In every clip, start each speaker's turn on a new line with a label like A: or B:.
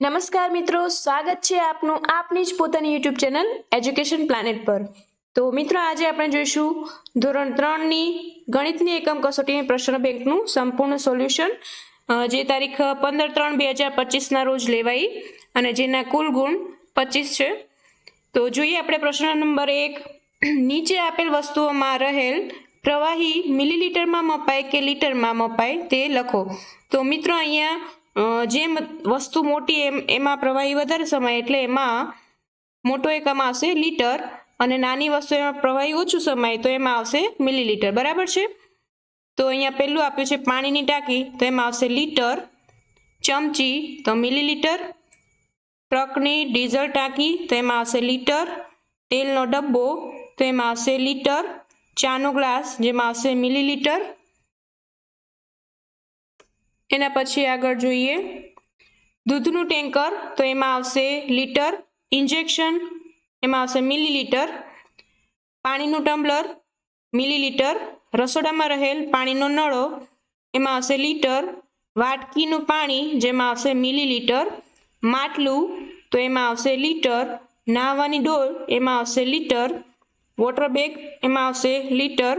A: નમસ્કાર મિત્રો, સ્વાગત છે આપનું આપની જ પોતાની યુટ્યુબ ચેનલ એજ્યુકેશન પ્લાનેટ પર. તો મિત્રો, આજે આપણે જોઈશું ધોરણ ત્રણની ગણિતની એકમ કસોટીની પ્રશ્ન બેંકનું સંપૂર્ણ સોલ્યુશન જે તારીખ પંદર ત્રણ બે હજાર પચીસના રોજ લેવાઈ અને જેના કુલ ગુણ પચીસ છે. તો જોઈએ આપણે પ્રશ્ન નંબર એક. નીચે આપેલ વસ્તુઓમાં રહેલ પ્રવાહી મિલીલીટરમાં મપાય કે લીટરમાં મપાય તે લખો. તો મિત્રો, અહીંયા જેમ વસ્તુ મોટી એમ, એમાં પ્રવાહી વધારે સમય, એટલે એમાં મોટો એકમ આવશે લીટર અને નાની વસ્તુ એમાં પ્રવાહી ઓછું સમય, તો એમાં આવશે મિલીલીટર. બરાબર છે? તો અહીંયા પહેલું આપ્યું છે પાણીની ટાંકી, તો એમાં આવશે લીટર, ચમચી, તો મિલીલીટર, ટ્રકની ડીઝલ ટાંકી, તો એમાં આવશે લીટર, તેલનો ડબ્બો, તો એમાં આવશે લીટર, ચાનો ગ્લાસ, જેમાં આવશે મિલીલીટર એના પછી આગળ જોઈએ. દૂધનું ટેન્કર, તો એમાં આવશે લીટર ઇન્જેક્શન, એમાં આવશે મિલીલીટર. પાણીનું ટમ્બલર, મિલીલીટર. રસોડામાં રહેલ પાણીનો નળો, એમાં આવશે લીટર. વાટકીનું પાણી, જેમાં આવશે મિલીલીટર. માટલું, તો એમાં આવશે લીટર. નાહવાની ડોલ, એમાં આવશે લીટર. વોટર બેગ, એમાં આવશે લીટર.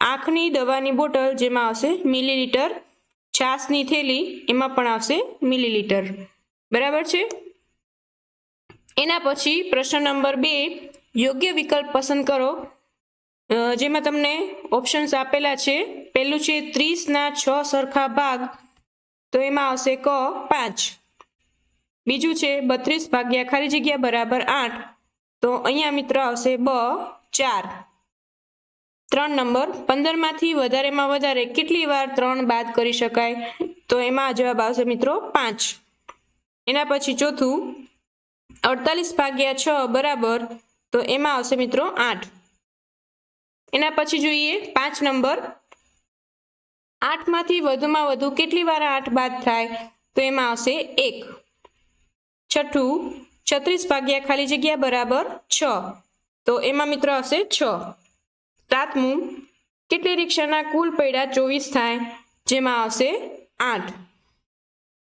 A: આંખની દવાની બોટલ, જેમાં આવશે મિલીલીટર. છાસની થેલી એમાં પણ આવશે મિલીલીટર. બરાબર છે? એના પછી પ્રશ્ન નંબર બે, યોગ્ય વિકલ્પ પસંદ કરો. જેમાં તમને ઓપ્શન્સ આપેલા છે. પહેલું છે ત્રીસના છ સરખા ભાગ, તો એમાં આવશે ક પાંચ. બીજું છે બત્રીસ ભાગ્યા ખાલી જગ્યા બરાબર આઠ, તો અહીંયા મિત્ર આવશે બ ચાર. ત્રણ નંબર. પંદરમાંથી વધારેમાં વધારે કેટલી વાર ત્રણ બાદ કરી શકાય? તો એમાં જવાબ આવશે મિત્રો પાંચ. એના પછી ચોથું, અડતાલીસ ભાગ્યા છ બરાબર, તો એમાં આવશે મિત્રો આઠ. એના પછી જોઈએ પાંચ નંબર. આઠમાંથી વધુમાં વધુ કેટલી વાર આઠ બાદ થાય? તો એમાં આવશે એક. છઠ્ઠું, છત્રીસ ભાગ્યા ખાલી જગ્યા બરાબર છ. તો એમાં મિત્રો આવશે છ. સાતમું, કેટલી રિક્ષાના કુલ પૈડા ચોવીસ થાય, જેમાં આવશે આઠ.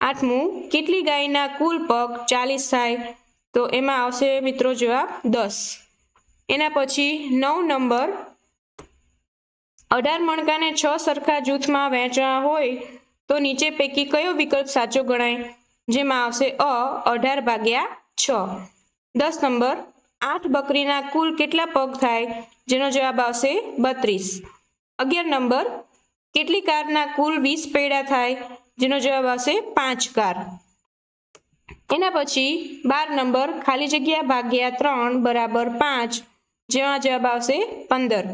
A: આઠમું, કેટલી ગાયના કુલ પગ ચાલીસ થાય, તો એમાં આવશે મિત્રો જવાબ દસ. એના પછી નવ નંબર, અઢાર મણકાને છ સરખા જૂથમાં વહેંચવા હોય, તો નીચે પૈકી કયો વિકલ્પ સાચો ગણાય? જેમાં આવશે અ, અઢાર ભાગ્યા છ. દસ નંબર આઠ બકરીના કુલ કેટલા પગ થાય? જેનો જવાબ આવશે બત્રીસ. અગિયાર નંબર, કેટલી કારના કુલ વીસ પૈડા થાય? જેનો જવાબ આવશે પાંચ કાર. એના પછી બાર નંબર, ખાલી જગ્યા ભાગ્યા ત્રણ બરાબર પાંચ. જેમાં જવાબ આવશે પંદર.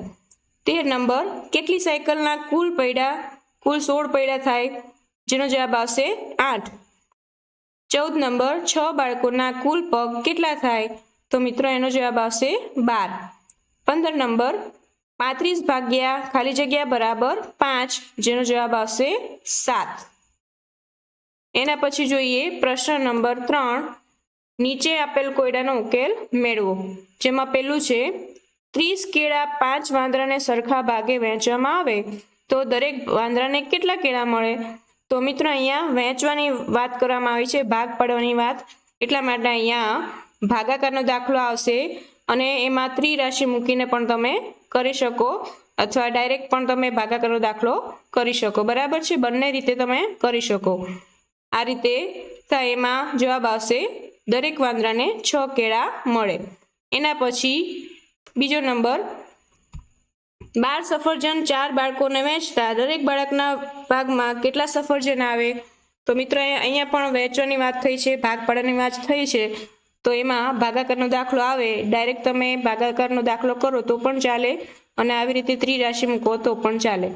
A: તેર નંબર, કેટલી સાયકલના કુલ પૈડા, કુલ સોળ પૈડા થાય? જેનો જવાબ આવશે આઠ. ચૌદ નંબર, છ બાળકોના કુલ પગ કેટલા થાય? તો મિત્રો એનો જવાબ આવશે બાર. પંદર નંબર, પાંત્રીસ ભાગ્યા ખાલી જગ્યા બરાબર પાંચ, જેનો જવાબ આવશે સાત. એના પછી જોઈએ પ્રશ્ન નંબર ત્રણ, નીચે આપેલ કોયડાનો ઉકેલ મેળવો, જેમાં પેલું છે, ત્રીસ કેળા પાંચ વાંદરાને સરખા ભાગે વહેંચવામાં આવે, તો દરેક વાંદરાને કેટલા કેળા મળે? તો મિત્રો અહીંયા વહેંચવાની વાત કરવામાં આવી છે, ભાગ પાડવાની વાત. એટલા માટે અહીંયા ભાગાકારનો દાખલો આવશે અને એમાં ત્રિરાશિ મૂકીને પણ તમે કરી શકો, અથવા ડાયરેક્ટ પણ તમે ભાગાકારનો દાખલો કરી શકો. બરાબર છે? બંને રીતે તમે કરી શકો. આ રીતે થાય એમાં જવાબ આવશે, દરેક વાંદરાને છ કેળા મળે. એના પછી બીજો નંબર બાર સફરજન ચાર બાળકોને વહેંચતા દરેક બાળકના ભાગમાં કેટલા સફરજન આવે? તો મિત્રો, અહીંયા પણ વહેંચવાની વાત થઈ છે ભાગ પાડવાની વાત થઈ છે. તો એમાં ભાગાકારનો દાખલો આવે ડાયરેક્ટ તમે ભાગાકારનો દાખલો કરો તો પણ ચાલે અને આવી રીતે ત્રિરાશિ મૂકો તો પણ ચાલે.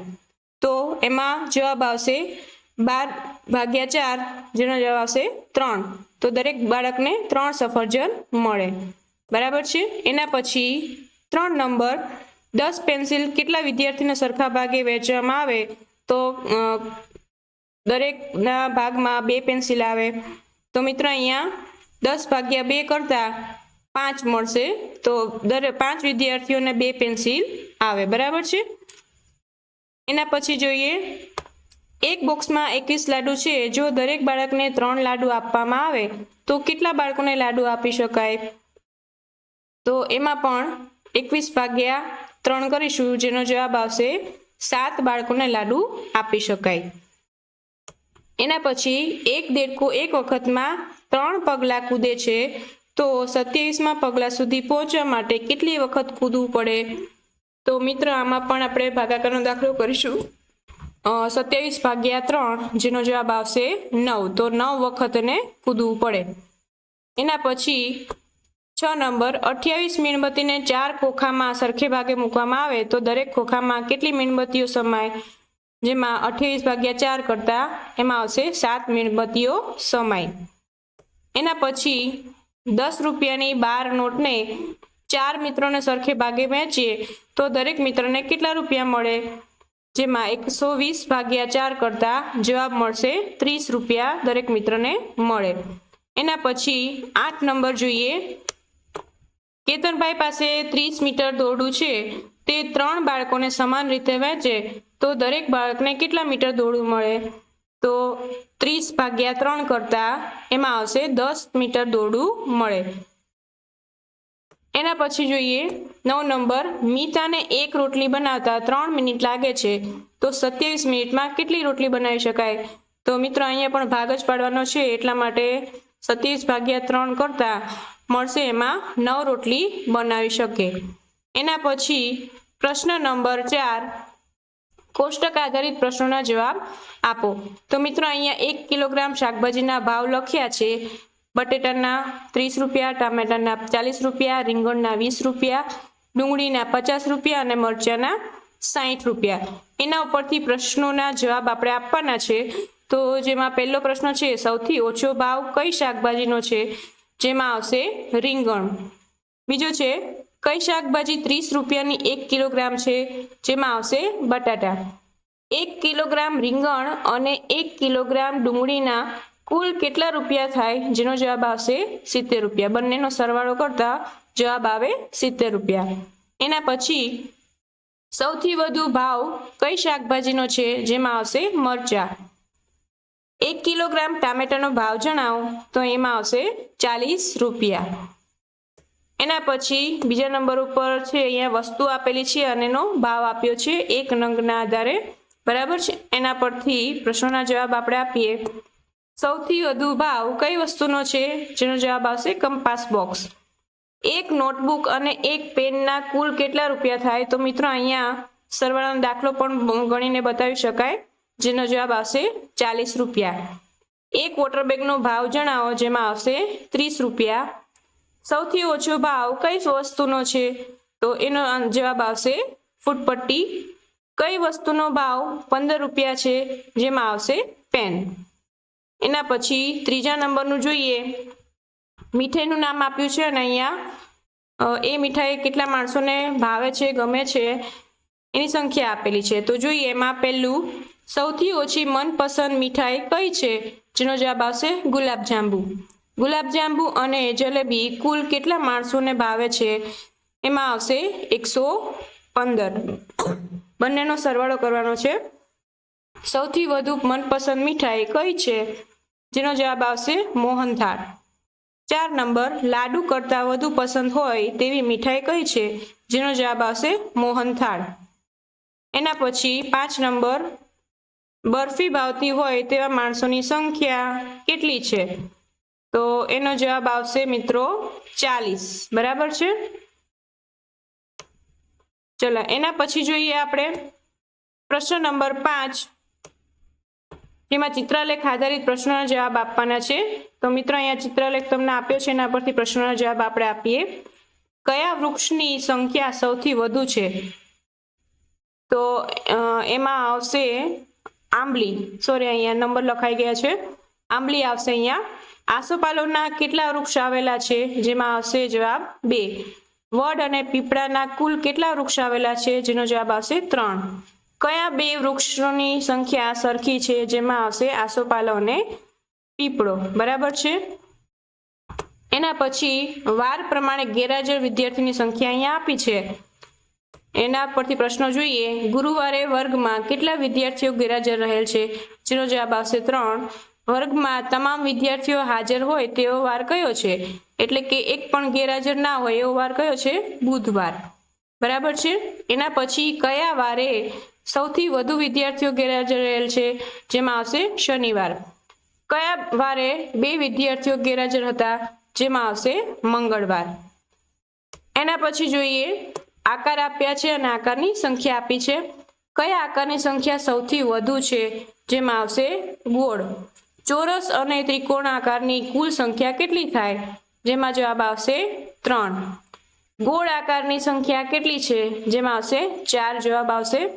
A: તો એમાં જવાબ આવશે બાર ભાગ્યા ચાર, જેનો જવાબ આવશે ત્રણ. તો દરેક બાળકને ત્રણ સફરજન મળે. બરાબર છે? એના પછી ત્રણ નંબર, દસ પેન્સિલ કેટલા વિદ્યાર્થીને સરખા ભાગે વહેંચવામાં આવે? તો દરેકના ભાગમાં બે પેન્સિલ આવે. તો મિત્રો અહીંયા દસ ભાગ્યા બે કરતાં પાંચ મળશે. તો દર પાંચ વિદ્યાર્થીઓને બે પેન્સિલ આવે, બરાબર છે? એના પછી જોઈએ, એક બોક્સમાં એકવીસ લાડુ છે. જો દરેક બાળકને ત્રણ લાડુ આપવામાં આવે, તો કેટલા બાળકોને લાડુ આપી શકાય? તો એમાં પણ એકવીસ ભાગ્યા ત્રણ કરીશું, જેનો જવાબ આવશે, સાત બાળકોને લાડુ આપી શકાય. એના પછી એક દેડકો એક વખતમાં ત્રણ પગલાં કૂદે છે, તો સત્યાવીસમાં પગલાં સુધી પહોંચવા માટે કેટલી વખત કૂદવું પડે? તો મિત્ર, આમાં પણ આપણે ભાગાકારનો દાખલો કરીશું. સત્યાવીસ ભાગ્યા ત્રણ, જેનો જવાબ આવશે નવ. તો નવ વખતને કૂદવું પડે. એના પછી છ નંબર, અઠ્યાવીસ મીણબત્તીને ચાર ખોખામાં સરખે ભાગે મૂકવામાં આવે, તો દરેક ખોખામાં કેટલી મીણબત્તીઓ સમાય? જેમાં અઠ્યાવીસ ભાગ્યા ચાર કરતાં એમાં આવશે સાત મીણબત્તીઓ સમાય. એના પછી દસ રૂપિયાની બાર નોટને ચાર મિત્રોને સરખે ભાગે વહેંચીએ, તો દરેક મિત્રને કેટલા રૂપિયા મળે? જેમાં એકસો વીસ ભાગ્યા ચાર કરતા જવાબ મળશે ત્રીસ રૂપિયા દરેક મિત્રને મળે. એના પછી આઠ નંબર જોઈએ. કેતનભાઈ પાસે ત્રીસ મીટર દોરડું છે, તે ત્રણ બાળકોને સમાન રીતે વહેંચે, તો દરેક બાળકને કેટલા મીટર દોરડું મળે? તો ત્રીસ ભાગ્યા ત્રણ કરતા એમાં આવશે દસ મીટર દોરડું મળે. એના પછી જોઈએ, નવ નંબર, મીતાને એક રોટલી બનાવતા ત્રણ મિનિટ લાગે છે. તો સત્યાવીસ મિનિટમાં કેટલી રોટલી બનાવી શકાય? તો મિત્રો, અહીંયા પણ ભાગ જ પાડવાનો છે. એટલા માટે સત્યાવીસ ભાગ્યા ત્રણ કરતા મળશે એમાં નવ રોટલી બનાવી શકે. એના પછી પ્રશ્ન નંબર ચાર કોષ્ટક આધારિત પ્રશ્નોના જવાબ આપો. તો મિત્રો, અહીંયા એક કિલોગ્રામ શાકભાજીના ભાવ લખ્યા છે. બટેટાના ત્રીસ રૂપિયા, ટામેટાના ચાલીસ રૂપિયા, રીંગણના વીસ રૂપિયા, ડુંગળીના પચાસ રૂપિયા અને મરચાંના સાહીઠ રૂપિયા. એના ઉપરથી પ્રશ્નોના જવાબ આપણે આપવાના છે. તો જેમાં પહેલો પ્રશ્ન છે, સૌથી ઓછો ભાવ કઈ શાકભાજીનો છે? જેમાં આવશે રીંગણ. બીજો છે કઈ શાકભાજી ત્રીસ રૂપિયાની એક કિલોગ્રામ છે? જેમાં આવશે બટાટા. એક કિલોગ્રામ રીંગણ અને એક કિલોગ્રામ ડુંગળીના કુલ કેટલા રૂપિયા થાય? જેનો જવાબ આવશે સિત્તેર રૂપિયા. બંનેનો સરવાળો કરતા જવાબ આવે સિત્તેર રૂપિયા. એના પછી સૌથી વધુ ભાવ કઈ શાકભાજીનો છે? જેમાં આવશે મરચા. એક કિલોગ્રામ ટામેટાનો ભાવ જણાવો. તો એમાં આવશે ચાલીસ રૂપિયા. એના પછી બીજા નંબર ઉપર છે, અહીંયા વસ્તુ આપેલી છે અને એનો ભાવ આપ્યો છે, એક નંગના આધારે. બરાબર છે? એના પરથી પ્રશ્નોના જવાબ આપણે આપીએ. સૌથી વધુ ભાવ કઈ વસ્તુનો છે? જેનો જવાબ આવશે કંપાસ બોક્સ. એક નોટબુક અને એક પેનના કુલ કેટલા રૂપિયા થાય? તો મિત્રો અહીંયા સરવાળાનો દાખલો પણ ગણીને બતાવી શકાય. જેનો જવાબ આવશે ચાલીસ રૂપિયા. એક વોટર બેગનો ભાવ જણાવો, જેમાં આવશે ત્રીસ રૂપિયા. સૌથી ઓછો ભાવ કઈ વસ્તુનો છે? તો એનો જવાબ આવશે ફૂટપટ્ટી. કઈ વસ્તુનો ભાવ પંદર રૂપિયા છે? જેમાં આવશે પેન. એના પછી ત્રીજા નંબરનું જોઈએ. મીઠાઈનું નામ આપ્યું છે અને અહીંયા એ મીઠાઈ કેટલા માણસોને ભાવે છે, ગમે છે, એની સંખ્યા આપેલી છે. તો જોઈએ એમાં પહેલું, સૌથી ઓછી મનપસંદ મીઠાઈ કઈ છે? જેનો જવાબ આવશે ગુલાબજાંબુ. ગુલાબજાંબુ અને જલેબી કુલ કેટલા માણસોને ભાવે છે? એમાં આવશે એકસો પંદર. બંનેનો સરવાળો કરવાનો છે. સૌથી વધુ મનપસંદ મીઠાઈ કઈ છે? જેનો જવાબ આવશે મોહનથાળ. ચાર નંબર, લાડુ કરતાં વધુ પસંદ હોય તેવી મીઠાઈ કઈ છે? જેનો જવાબ આવશે મોહનથાળ. એના પછી પાંચ નંબર, બરફી ભાવતી હોય તેવા માણસોની સંખ્યા કેટલી છે? તો એનો જવાબ આવશે મિત્રો ચાલીસ. બરાબર છે? ચલો, એના પછી જોઈએ આપણે પ્રશ્ન નંબર પાંચ. જેમાં ચિત્રલેખ આધારિત પ્રશ્નોના જવાબ આપવાના છે. તો મિત્રો, અહીંયા ચિત્રલેખ તમને આપ્યો છે, એના પરથી પ્રશ્નોના જવાબ આપણે આપીએ. કયા વૃક્ષની સંખ્યા સૌથી વધુ છે? તો એમાં આવશે આંબલી. સોરી, અહીંયા નંબર લખાઈ ગયા છે. આંબલી આવશે અહીંયા. આસોપાલવના કેટલા વૃક્ષ આવેલા છે? જેમાં આવશે જવાબ બે. વડ અને પીપળાના કુલ કેટલા વૃક્ષ આવેલા છે? જેનો જવાબ આવશે ત્રણ. કયા બે વૃક્ષોની સંખ્યા સરખી છે? જેમાં આવશે આસોપાલવ અને પીપળો. બરાબર છે? એના પછી વાર પ્રમાણે ગેરહાજર વિદ્યાર્થીની સંખ્યા અહીંયા આપી છે. એના પરથી પ્રશ્નો જોઈએ. ગુરુવારે વર્ગમાં કેટલા વિદ્યાર્થીઓ ગેરહાજર રહેલ છે? જેનો જવાબ આવશે ત્રણ. વર્ગમાં તમામ વિદ્યાર્થીઓ હાજર હોય તેવો વાર કયો છે? એટલે કે એક પણ ગેરહાજર ના હોય એવો વાર કયો છે? બુધવાર. બરાબર છે? એના પછી કયા વારે સૌથી વધુ વિદ્યાર્થીઓ ગેરહાજર રહેલ છે? જેમાં આવશે શનિવાર. કયા વારે બે વિદ્યાર્થીઓ ગેરહાજર હતા? જેમાં આવશે મંગળવાર. એના પછી જોઈએ, આકાર આપ્યા છે અને આકારની સંખ્યા આપી છે. કયા આકારની સંખ્યા સૌથી વધુ છે? જેમાં આવશે ગોળ. ચોરસ અને ત્રિકોણ આકારની કુલ સંખ્યા કેટલી થાય? જેમાં જવાબ આવશે ત્રણ. ગોળ આકારની સંખ્યા કેટલી છે? જેમાં આવશે ચાર જવાબ આવશે.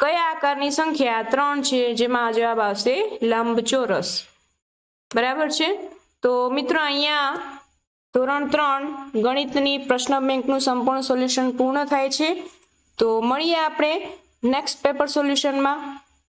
A: કયા આકારની સંખ્યા ત્રણ છે? જેમાં જવાબ આવશે લંબચોરસ. બરાબર છે? તો મિત્રો અહીંયા ધોરણ ત્રણ ગણિતની પ્રશ્ન બેંકનું સંપૂર્ણ સોલ્યુશન પૂર્ણ થાય છે. તો મળીએ આપણે નેક્સ્ટ પેપર સોલ્યુશનમાં.